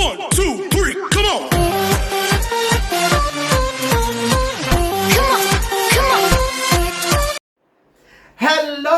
One, two,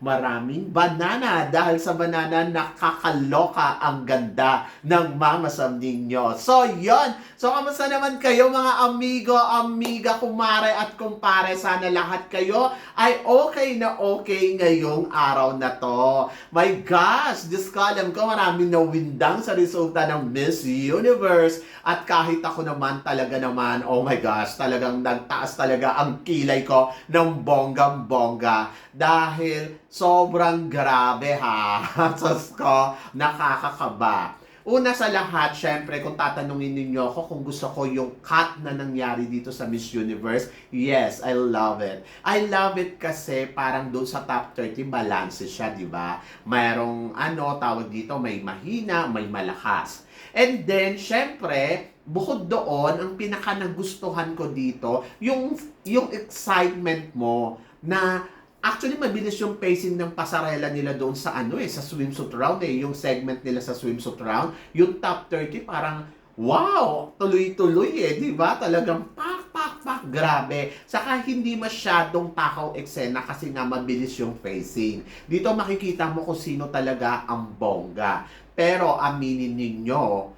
maraming banana dahil sa banana nakakaloka ang ganda ng mamasam ninyo. So, yon. So, kamusta naman kayo mga amigo, amiga, kumare at kumpare? Sana lahat kayo ay okay na okay ngayong araw na to. My gosh, ko, alam ko maraming nawindang sa resulta ng Miss Universe. At kahit ako naman talaga naman, oh my gosh, talagang nagtaas talaga ang kilay ko ng bonggang-bongga. Dahil sobrang grabe ha. Sus ko, nakakakaba. Una sa lahat, syempre, kung tatanungin ninyo ako kung gusto ko yung cut na nangyari dito sa Miss Universe, yes, I love it. I love it kasi parang doon sa top 30, balance siya, di ba? Mayroong, ano, tawag dito, may mahina, may malakas. And then, syempre, bukod doon, ang pinaka nagustuhan ko dito, yung, yung excitement mo na Actually, mabilis yung pacing ng pasarela nila doon sa ano eh, sa swimsuit round eh, yung segment nila sa swimsuit round. Yung top 30 parang, wow, tuloy-tuloy eh, di ba? Talagang pak, pak, pak, grabe. Saka hindi masyadong takaw eksena kasi nga mabilis yung pacing. Dito makikita mo kung sino talaga ang bongga. Pero aminin ninyo,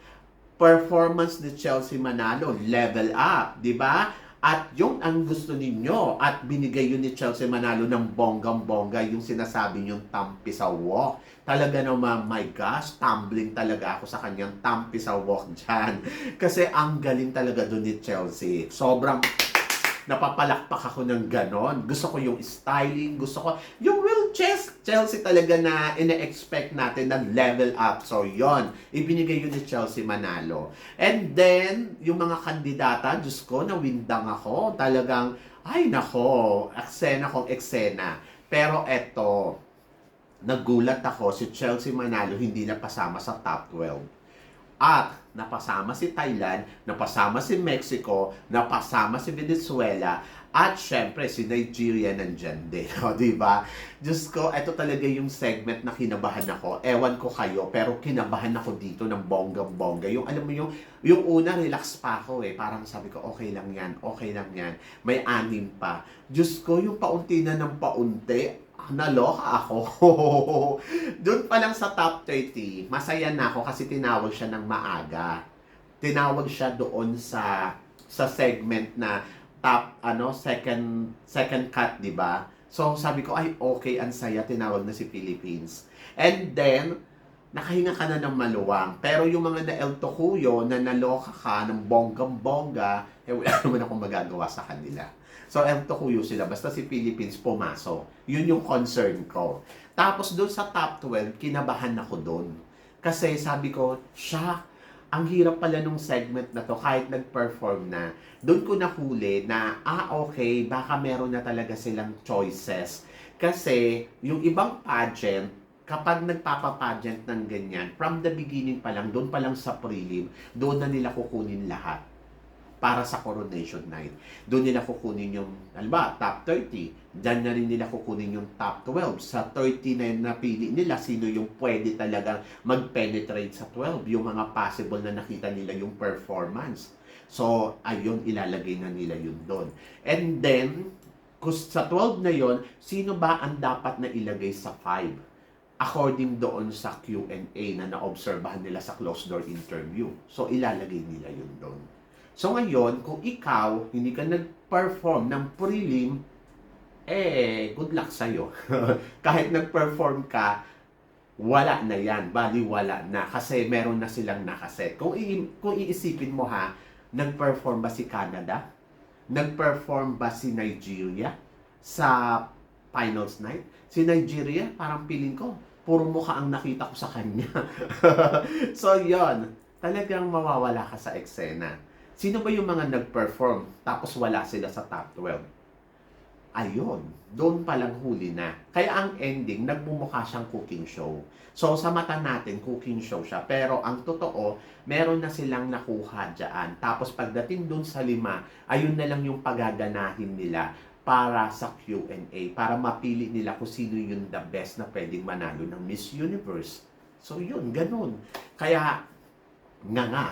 performance ni Chelsea Manalo, level up, di ba? At yung ang gusto ninyo at binigay yun ni Chelsea Manalo ng bonggang-bongga yung sinasabi niyong tampi sa walk. Talaga naman, my gosh, tumbling talaga ako sa kanyang tampi sa walk dyan. Kasi ang galing talaga doon ni Chelsea. Sobrang napapalakpak ako ng ganon. Gusto ko yung styling, gusto ko yung chess Chelsea talaga na ina-expect natin na level up. So, yon ibinigay yun ni Chelsea Manalo. And then, yung mga kandidata, Diyos ko, nawindang ako. Talagang, ay nako, eksena kong eksena. Pero eto, nagulat ako, si Chelsea Manalo hindi na pasama sa top 12. At napasama si Thailand, napasama si Mexico, napasama si Venezuela, at syempre si Nigeria nandyan din, o, di ba? Diyos ko, ito talaga yung segment na kinabahan ako. Ewan ko kayo, pero kinabahan ako dito ng bonggang-bongga. Yung alam mo yung, yung una, relax pa ako eh. Parang sabi ko, okay lang yan, okay lang yan. May anim pa. Diyos ko, yung paunti na ng paunti, naloka ako. Doon pa lang sa top 30, masaya na ako kasi tinawag siya ng maaga. Tinawag siya doon sa sa segment na top ano second second cut, 'di ba? So sabi ko ay okay ang saya tinawag na si Philippines. And then nakahinga ka na ng maluwang. Pero yung mga na El Tocuyo na naloka ka ng bonggang-bongga, eh wala naman akong magagawa sa kanila. So, M to kuyo sila. Basta si Philippines pumasok. Yun yung concern ko. Tapos doon sa top 12, kinabahan ako doon. Kasi sabi ko, siya, ang hirap pala nung segment na to kahit nag-perform na. Doon ko nahuli na, ah okay, baka meron na talaga silang choices. Kasi yung ibang pageant, kapag nagpapa-pageant ng ganyan, from the beginning pa lang, doon pa lang sa prelim, doon na nila kukunin lahat para sa coronation night. Doon nila kukunin yung, alba, top 30. Diyan na rin nila kukunin yung top 12. Sa 30 na yung napili nila, sino yung pwede talagang mag-penetrate sa 12. Yung mga possible na nakita nila yung performance. So, ayun, ilalagay na nila yun doon. And then, sa 12 na yon sino ba ang dapat na ilagay sa 5? according doon sa Q&A na naobserbahan nila sa closed door interview. So, ilalagay nila yun doon. So ngayon, kung ikaw hindi ka nag-perform ng prelim, eh, good luck sa'yo. Kahit nag-perform ka, wala na yan. Bali, wala na. Kasi meron na silang nakaset. Kung, i- kung iisipin mo ha, nag-perform ba si Canada? Nag-perform ba si Nigeria sa finals night? Si Nigeria, parang piling ko, puro mukha ang nakita ko sa kanya. so, yon Talagang mawawala ka sa eksena. Sino ba yung mga nag-perform tapos wala sila sa top 12? Ayun, doon palang huli na. Kaya ang ending, nagmumukha siyang cooking show. So sa mata natin, cooking show siya. Pero ang totoo, meron na silang nakuha dyan. Tapos pagdating doon sa lima, ayun na lang yung pagaganahin nila para sa Q&A. Para mapili nila kung sino yung the best na pwedeng manalo ng Miss Universe. So yun, ganun. Kaya nga nga.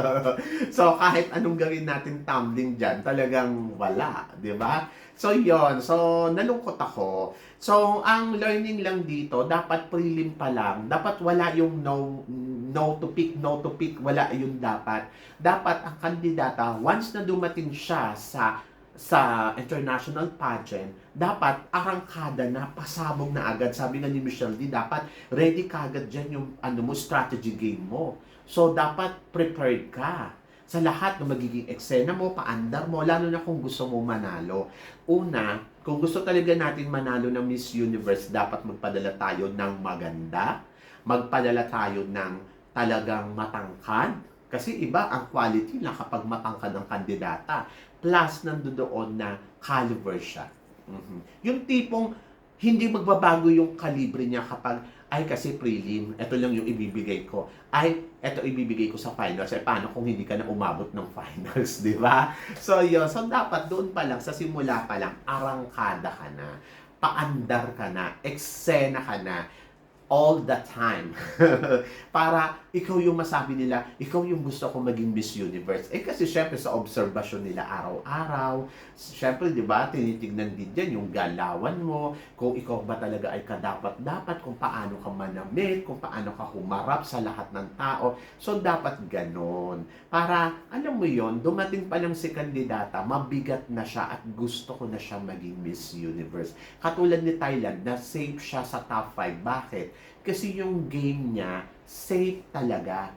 so kahit anong gawin natin tumbling dyan, talagang wala, di ba? So yon so nalungkot ako. So ang learning lang dito, dapat prelim pa lang, dapat wala yung no no to pick, no to pick, wala yung dapat. Dapat ang kandidata, once na dumating siya sa sa international pageant, dapat arangkada na, pasabog na agad. Sabi nga ni Michelle D, dapat ready ka agad dyan yung ano mo, strategy game mo. So, dapat prepared ka sa lahat ng magiging eksena mo, paandar mo, lalo na kung gusto mo manalo. Una, kung gusto talaga natin manalo ng Miss Universe, dapat magpadala tayo ng maganda, magpadala tayo ng talagang matangkad, kasi iba ang quality lang kapag matangkad ang kandidata. Plus, nandoon na caliber siya. Mhm. Yung tipong hindi magbabago yung kalibre niya kapag ay kasi prelim, ito lang yung ibibigay ko. Ay, ito ibibigay ko sa finals. Ay, paano kung hindi ka na umabot ng finals, di ba? So, yun. So, dapat doon pa lang, sa simula pa lang, arangkada ka na, paandar ka na, eksena ka na, all the time. Para ikaw yung masabi nila, ikaw yung gusto ko maging Miss Universe. Eh kasi syempre sa obserbasyon nila araw-araw, syempre di ba, tinitignan din dyan yung galawan mo, kung ikaw ba talaga ay kadapat-dapat, kung paano ka manamit, kung paano ka humarap sa lahat ng tao. So dapat ganon. Para, alam mo yon dumating pa lang si kandidata, mabigat na siya at gusto ko na siya maging Miss Universe. Katulad ni Thailand, na safe siya sa top 5. Bakit? Kasi yung game niya, safe talaga.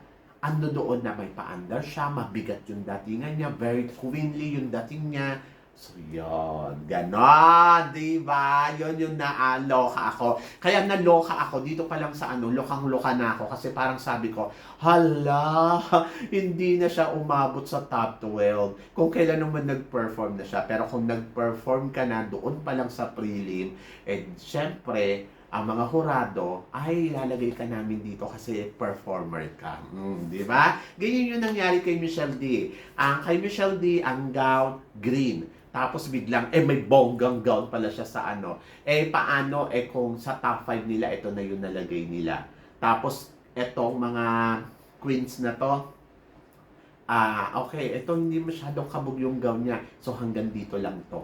Ano doon na may paandar siya, mabigat yung datingan niya, very queenly yung dating niya. So, yun. Ganon, di ba? Yun yung naaloka ako. Kaya naloka ako dito pa lang sa ano, lokang-loka na ako. Kasi parang sabi ko, hala, hindi na siya umabot sa top 12. Kung kailan naman nag-perform na siya. Pero kung nag-perform ka na doon pa lang sa prelim, eh, syempre, ang mga hurado ay lalagay ka namin dito kasi performer ka. Mm, di ba? Ganyan yung nangyari kay Michelle D. Ang kay Michelle D, ang gown green. Tapos biglang, eh may bonggang gown pala siya sa ano. Eh paano, eh kung sa top 5 nila, ito na yung nalagay nila. Tapos, etong mga queens na to, ah, okay, ito hindi masyadong kabog yung gown niya. So hanggang dito lang to.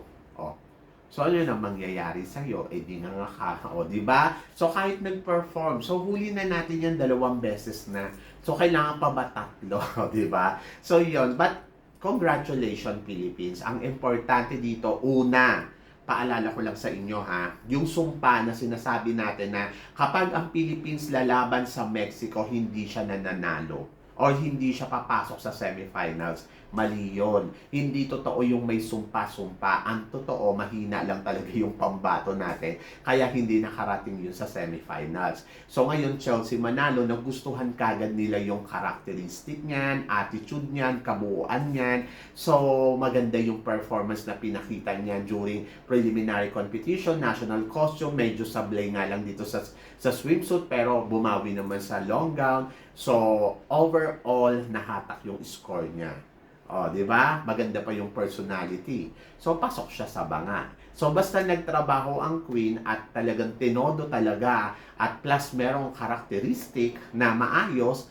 So, ano na mangyayari sa'yo? Eh, di nga nga ka. O, di ba? So, kahit nag-perform. So, huli na natin yan dalawang beses na. So, kailangan pa ba tatlo? di ba? So, yon But, congratulations, Philippines. Ang importante dito, una, paalala ko lang sa inyo ha, yung sumpa na sinasabi natin na kapag ang Philippines lalaban sa Mexico, hindi siya nananalo or hindi siya papasok sa semifinals. Mali yun. Hindi totoo yung may sumpa-sumpa. Ang totoo, mahina lang talaga yung pambato natin. Kaya hindi nakarating yun sa semifinals. So ngayon, Chelsea Manalo, nagustuhan kagad nila yung characteristic niyan, attitude niyan, kabuuan niyan. So maganda yung performance na pinakita niya during preliminary competition, national costume, medyo sablay nga lang dito sa, sa swimsuit, pero bumawi naman sa long gown. So, overall, nahatak yung score niya. O, di ba? Maganda pa yung personality. So, pasok siya sa banga. So, basta nagtrabaho ang queen at talagang tinodo talaga at plus merong karakteristik na maayos,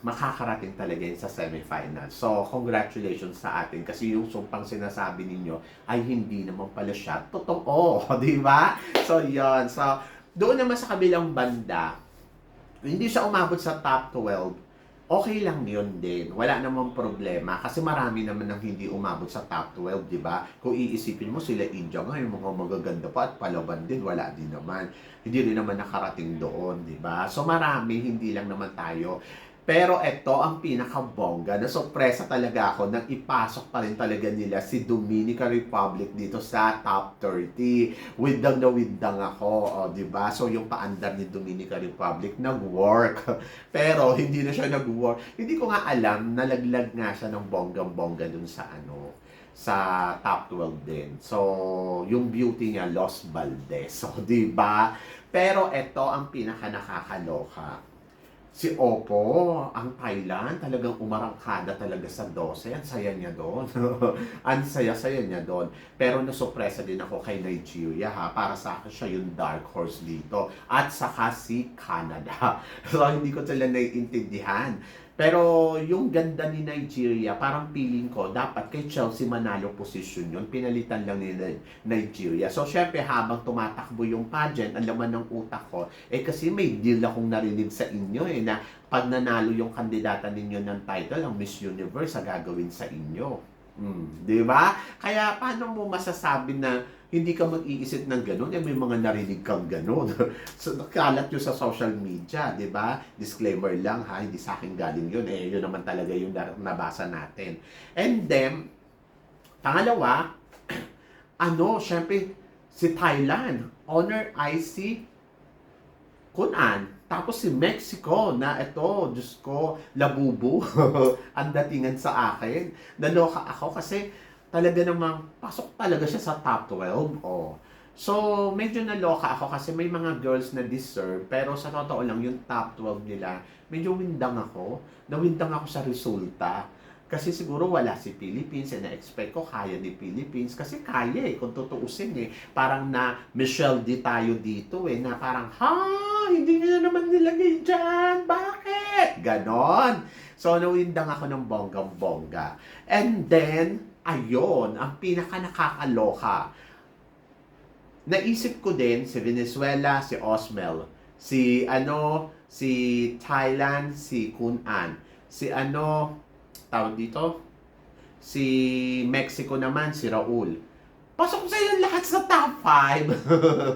makakarating talaga yun sa semifinal. So, congratulations sa atin kasi yung sumpang sinasabi ninyo ay hindi naman pala siya totoo, di ba? So, yon So, doon naman sa kabilang banda, hindi siya umabot sa top 12, okay lang yun din. Wala namang problema. Kasi marami naman nang hindi umabot sa top 12, di ba? Kung iisipin mo, sila India nga, yung mga magaganda pa at palaban din, wala din naman. Hindi rin naman nakarating doon, di ba? So marami, hindi lang naman tayo. Pero ito ang pinakabongga. Nasurpresa talaga ako nang ipasok pa rin talaga nila si Dominican Republic dito sa top 30. Windang na windang ako, o, di ba? So yung paandar ni Dominican Republic nag-work. Pero hindi na siya nag-work. Hindi ko nga alam, nalaglag nga siya ng bonggang-bongga dun sa ano, sa top 12 din. So, yung beauty niya, Los Valdez. So, di ba? Pero ito ang pinaka nakakaloka. Si Oppo, ang Thailand, talagang umarangkada talaga sa 12. Ang saya niya doon. ang saya-saya niya doon. Pero nasupresa din ako kay Nigeria ha. Para sa akin siya yung dark horse dito. At saka si Canada. So hindi ko sila naiintindihan. Pero yung ganda ni Nigeria, parang feeling ko, dapat kay Chelsea manalo position yun. Pinalitan lang ni Ni- Nigeria. So, syempre, habang tumatakbo yung pageant, ang laman ng utak ko, eh kasi may deal akong narinig sa inyo eh, na pag nanalo yung kandidata ninyo ng title, ang Miss Universe, ang gagawin sa inyo. Hmm, di ba? Kaya paano mo masasabi na hindi ka mag-iisip ng ganun? Eh, may mga narinig kang ganun. so, nakalat yun sa social media, di ba? Disclaimer lang ha, hindi sa akin galing yun. Eh, yun naman talaga yung na- nabasa natin. And then, pangalawa, ano, syempre, si Thailand, Honor IC Kunan. Tapos si Mexico na ito, Diyos ko, labubo ang datingan sa akin. Naloka ako kasi talaga namang pasok talaga siya sa top 12. Oh. So, medyo naloka ako kasi may mga girls na deserve, pero sa totoo lang, yung top 12 nila, medyo windang ako. Nawindang ako sa resulta. Kasi siguro wala si Philippines, eh, na-expect ko kaya ni Philippines. Kasi kaya eh, kung tutuusin eh. Parang na Michelle D tayo dito eh, na parang, ha, hindi na naman nilagay dyan, bakit? Ganon. So, nawindang ako ng bonggang-bongga. And then, ayon, ang pinaka nakakaloka, naisip ko din si Venezuela, si Osmel, si ano, si Thailand, si Kun An, si ano, tawag dito, si Mexico naman, si Raul. Pasok sa yung lahat sa top 5.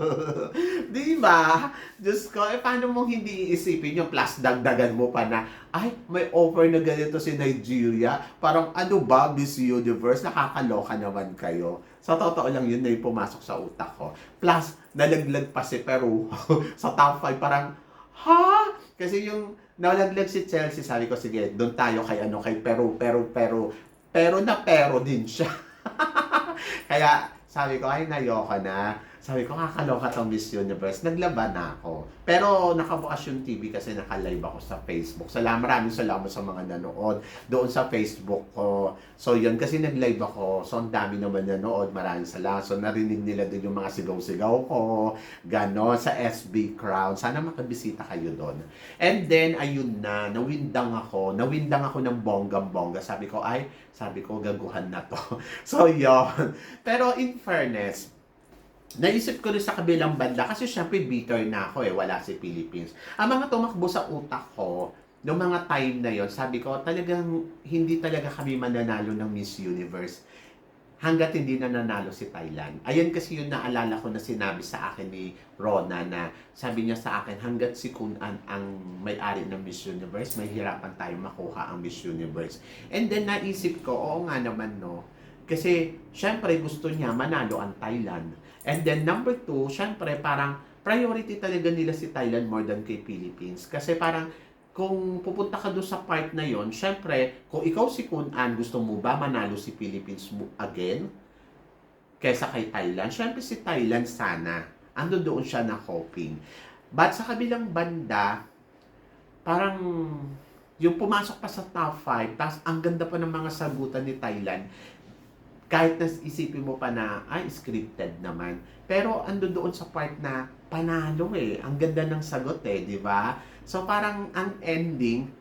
Di ba? Diyos ko, eh paano mong hindi iisipin yung plus dagdagan mo pa na, ay, may offer na ganito si Nigeria. Parang ano ba, Miss Universe? Nakakaloka naman kayo. Sa totoo lang yun na yung pumasok sa utak ko. Plus, nalaglag pa si Peru sa top 5. Parang, ha? Kasi yung nalaglag si Chelsea, sabi ko, sige, doon tayo kay ano, kay Peru, Peru, Peru. Pero na pero din siya. Kaya sabi ko, ay nayoka na. Sabi ko, kakaloka tong Miss Universe. Naglaban na ako. Pero nakabukas yung TV kasi naka-live ako sa Facebook. Salamat, maraming salamat sa mga nanood doon sa Facebook ko. So yun, kasi nag-live ako. So ang dami naman nanood. Maraming salamat. So narinig nila din yung mga sigaw-sigaw ko. Ganon, sa SB Crown. Sana makabisita kayo doon. And then, ayun na, nawindang ako. Nawindang ako ng bonggang-bongga. Sabi ko, ay, sabi ko, gaguhan na to. so, yon Pero in fairness, naisip ko rin sa kabilang banda kasi syempre bitter na ako eh, wala si Philippines. Ang mga tumakbo sa utak ko, noong mga time na yon sabi ko, talagang hindi talaga kami mananalo ng Miss Universe hanggat hindi na nanalo si Thailand. Ayun kasi yung naalala ko na sinabi sa akin ni Rona na sabi niya sa akin, hanggat si Kun An ang may-ari ng Miss Universe, may hirapan tayo makuha ang Miss Universe. And then naisip ko, oo nga naman no, kasi syempre gusto niya manalo ang Thailand. And then number two, syempre parang priority talaga nila si Thailand more than kay Philippines. Kasi parang kung pupunta ka doon sa part na yon, syempre, kung ikaw si Kun An, gusto mo ba manalo si Philippines again? Kesa kay Thailand? Syempre si Thailand sana. Ando doon siya na hoping. But sa kabilang banda, parang yung pumasok pa sa top 5, tapos ang ganda pa ng mga sagutan ni Thailand, kahit na isipin mo pa na, ay, scripted naman. Pero ando doon sa part na panalo eh. Ang ganda ng sagot eh, di ba? So parang ang ending,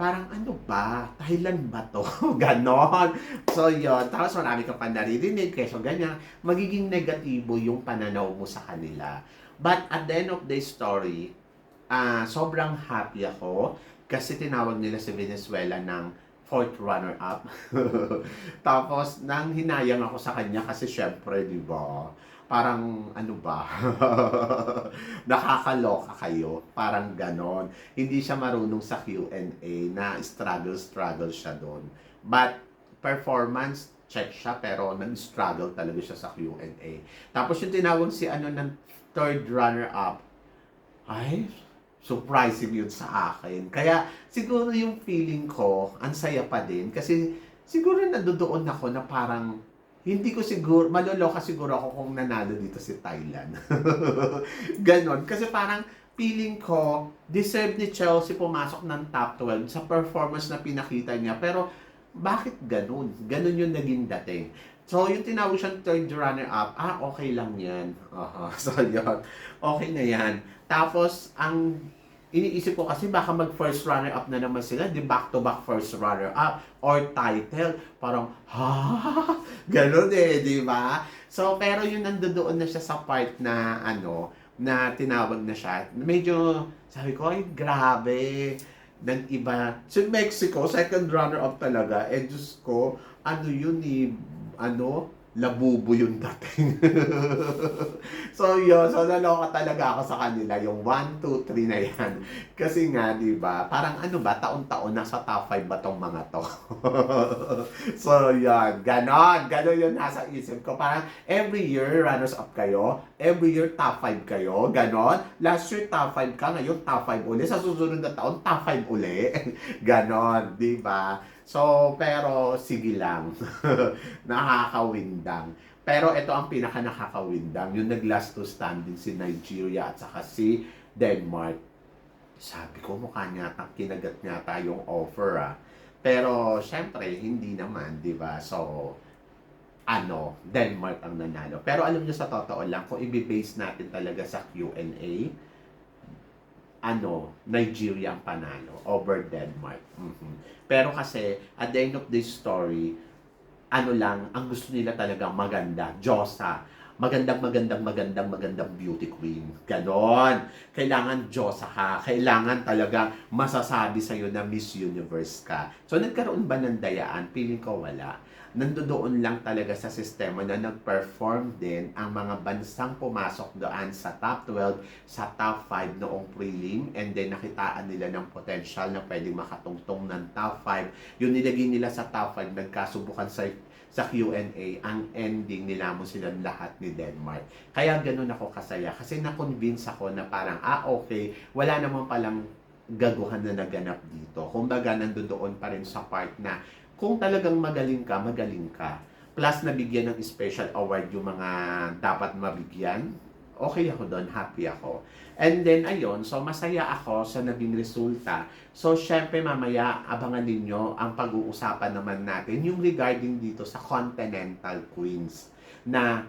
parang ano ba? Thailand ba to? Ganon. So yon Tapos marami ka pa naririnig. Kaya ganyan, magiging negatibo yung pananaw mo sa kanila. But at the end of the story, ah sobrang happy ako kasi tinawag nila si Venezuela ng fourth runner-up. Tapos, nang hinayang ako sa kanya kasi syempre, di ba, Parang ano ba? Nakakaloka kayo. Parang ganon. Hindi siya marunong sa Q&A na struggle-struggle siya doon. But performance, check siya pero nag-struggle talaga siya sa Q&A. Tapos yung tinawag si ano ng third runner-up, ay, surprising yun sa akin. Kaya siguro yung feeling ko, ang saya pa din. Kasi siguro nandoon ako na parang hindi ko siguro, maloloka siguro ako kung nanalo dito si Thailand. Ganon. Kasi parang feeling ko, deserve ni Chelsea pumasok ng top 12 sa performance na pinakita niya. Pero, bakit ganun? Ganun yung naging dating. So, yung tinawag siyang third runner-up, ah, okay lang yan. Aha, so yun. Okay na yan. Tapos, ang iniisip ko kasi baka mag first runner-up na naman sila, di back-to-back first runner-up or title. Parang, ha? Ganun eh, di ba? So, pero yung nandoon na siya sa part na, ano, na tinawag na siya, medyo, sabi ko, ay, grabe ng iba. Si Mexico, second runner-up talaga. Eh, Diyos ko, ano yun eh, ano, labubo yung dating. so yun, so naloka talaga ako sa kanila, yung 1, 2, 3 na yan. Kasi nga, di ba, parang ano ba, taon-taon nasa top 5 ba tong mga to? so yun, ganon, ganon yun nasa isip ko. Parang every year, runners up kayo, every year top 5 kayo, ganon. Last year top 5 ka, ngayon top 5 uli, sa susunod na taon top 5 uli. ganon, di ba? So, pero sige lang. Nakakawindang. Pero ito ang pinaka nakakawindang. Yung nag-last to standing si Nigeria at saka si Denmark. Sabi ko mukha nyata, kinagat nyata yung offer ah. Pero syempre, hindi naman, di ba? So, ano, Denmark ang nanalo. Pero alam niyo sa totoo lang, kung i-base natin talaga sa Q&A, ano, Nigeria ang panalo over Denmark. Mhm. Pero kasi, at the end of this story, ano lang, ang gusto nila talaga maganda, Diyosa. Magandang, magandang, magandang, magandang beauty queen. Ganon. Kailangan Diyosa ka. Kailangan talaga masasabi sa'yo na Miss Universe ka. So, nagkaroon ba ng dayaan? Feeling ko wala nandoon lang talaga sa sistema na nag-perform din ang mga bansang pumasok doon sa top 12, sa top 5 noong prelim and then nakitaan nila ng potential na pwedeng makatungtong ng top 5. Yung nilagay nila sa top 5, nagkasubukan sa sa Q&A, ang ending nila mo silang lahat ni Denmark. Kaya ganun ako kasaya kasi na-convince ako na parang, ah okay, wala naman palang gaguhan na naganap dito. Kumbaga, nandoon pa rin sa part na kung talagang magaling ka, magaling ka. Plus, nabigyan ng special award yung mga dapat mabigyan. Okay ako doon, happy ako. And then, ayun, so masaya ako sa naging resulta. So, syempre, mamaya, abangan ninyo ang pag-uusapan naman natin yung regarding dito sa Continental Queens na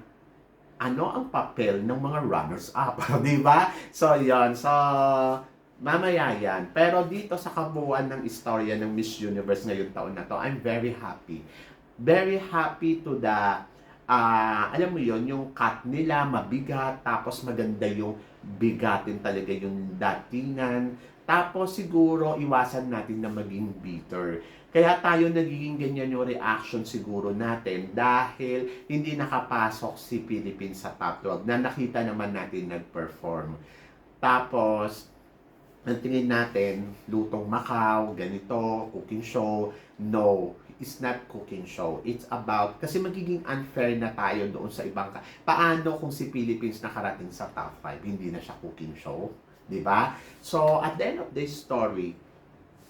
ano ang papel ng mga runners-up, di ba? So, yon So, mamaya yan. Pero dito sa kabuuan ng istorya ng Miss Universe ngayong taon na to, I'm very happy. Very happy to the, uh, alam mo yon yung cut nila, mabigat, tapos maganda yung bigatin talaga yung datingan. Tapos siguro iwasan natin na maging bitter. Kaya tayo nagiging ganyan yung reaction siguro natin dahil hindi nakapasok si Philippines sa top 12 na nakita naman natin nag-perform. Tapos, ang tingin natin, lutong Macau, ganito, cooking show. No, it's not cooking show. It's about, kasi magiging unfair na tayo doon sa ibang, ka- paano kung si Philippines nakarating sa top 5, hindi na siya cooking show? 'di ba? So, at the end of this story,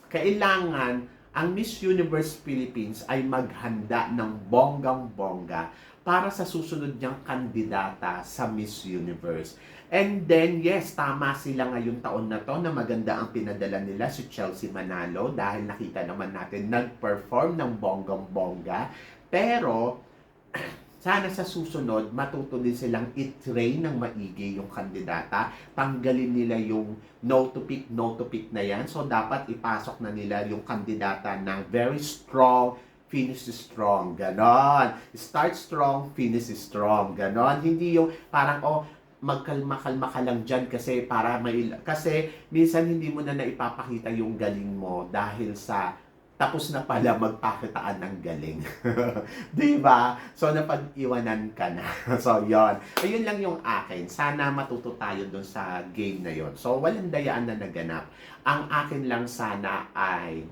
kailangan ang Miss Universe Philippines ay maghanda ng bonggang-bongga para sa susunod niyang kandidata sa Miss Universe. And then, yes, tama sila ngayong taon na to na maganda ang pinadala nila si Chelsea Manalo dahil nakita naman natin nag-perform ng bonggang-bongga. Pero, sana sa susunod, matuto din silang i-train ng maigi yung kandidata. Tanggalin nila yung no to pick, no to pick na yan. So, dapat ipasok na nila yung kandidata ng very strong, finish strong. Ganon. Start strong, finish strong. Ganon. Hindi yung parang, oh, magkalma-kalma ka lang dyan kasi para may kasi minsan hindi mo na naipapakita yung galing mo dahil sa tapos na pala magpakitaan ng galing. Di ba? So, napag-iwanan ka na. so, yon Ayun lang yung akin. Sana matuto tayo dun sa game na yon So, walang dayaan na naganap. Ang akin lang sana ay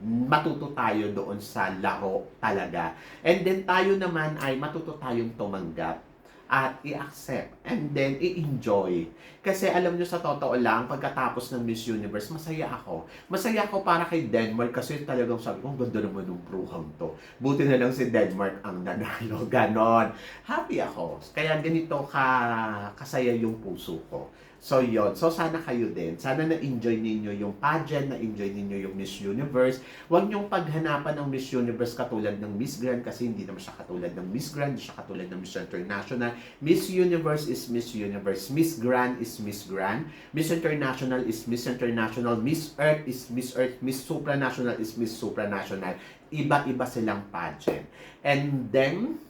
matuto tayo doon sa laro talaga. And then tayo naman ay matuto tayong tumanggap at i-accept and then i-enjoy. Kasi alam nyo sa totoo lang, pagkatapos ng Miss Universe, masaya ako. Masaya ako para kay Denmark kasi talagang sabi ko, ang ganda naman ng bruhang to. Buti na lang si Denmark ang nanalo. Ganon. Happy ako. Kaya ganito ka kasaya yung puso ko. So, yon So, sana kayo din. Sana na-enjoy ninyo yung pageant, na-enjoy ninyo yung Miss Universe. Huwag niyong paghanapan ng Miss Universe katulad ng Miss Grand kasi hindi naman siya katulad ng Miss Grand, hindi siya katulad ng Miss International. Miss Universe is Miss Universe. Miss Grand is Miss Grand. Miss International is Miss International. Miss Earth is Miss Earth. Miss Supranational is Miss Supranational. Iba-iba silang pageant. And then,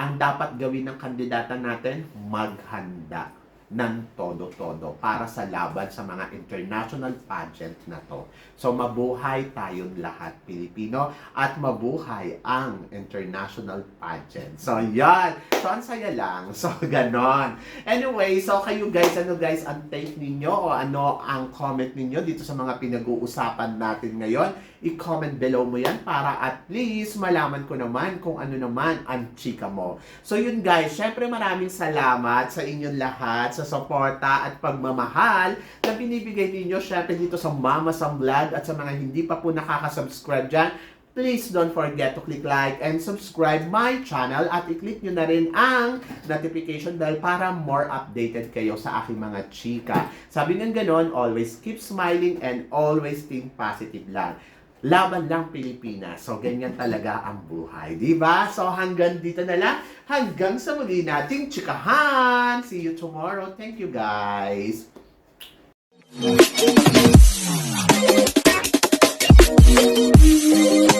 ang dapat gawin ng kandidata natin, maghanda ng todo-todo para sa laban sa mga international pageant na to. So mabuhay tayong lahat Pilipino at mabuhay ang international pageant. So yan. So ang saya lang. So ganon. Anyway, so kayo guys, ano guys ang take ninyo o ano ang comment ninyo dito sa mga pinag-uusapan natin ngayon? I-comment below mo yan para at least malaman ko naman kung ano naman ang chika mo. So yun guys, syempre maraming salamat sa inyong lahat sa suporta at pagmamahal na binibigay ninyo syempre dito sa Mama Sam Vlog at sa mga hindi pa po nakaka-subscribe dyan, please don't forget to click like and subscribe my channel at i-click nyo na rin ang notification bell para more updated kayo sa aking mga chika. Sabi ng ganon, always keep smiling and always think positive lang. Laban lang Pilipinas. So, ganyan talaga ang buhay. di ba? So, hanggang dito na lang. Hanggang sa muli nating chikahan. See you tomorrow. Thank you, guys. Thank you.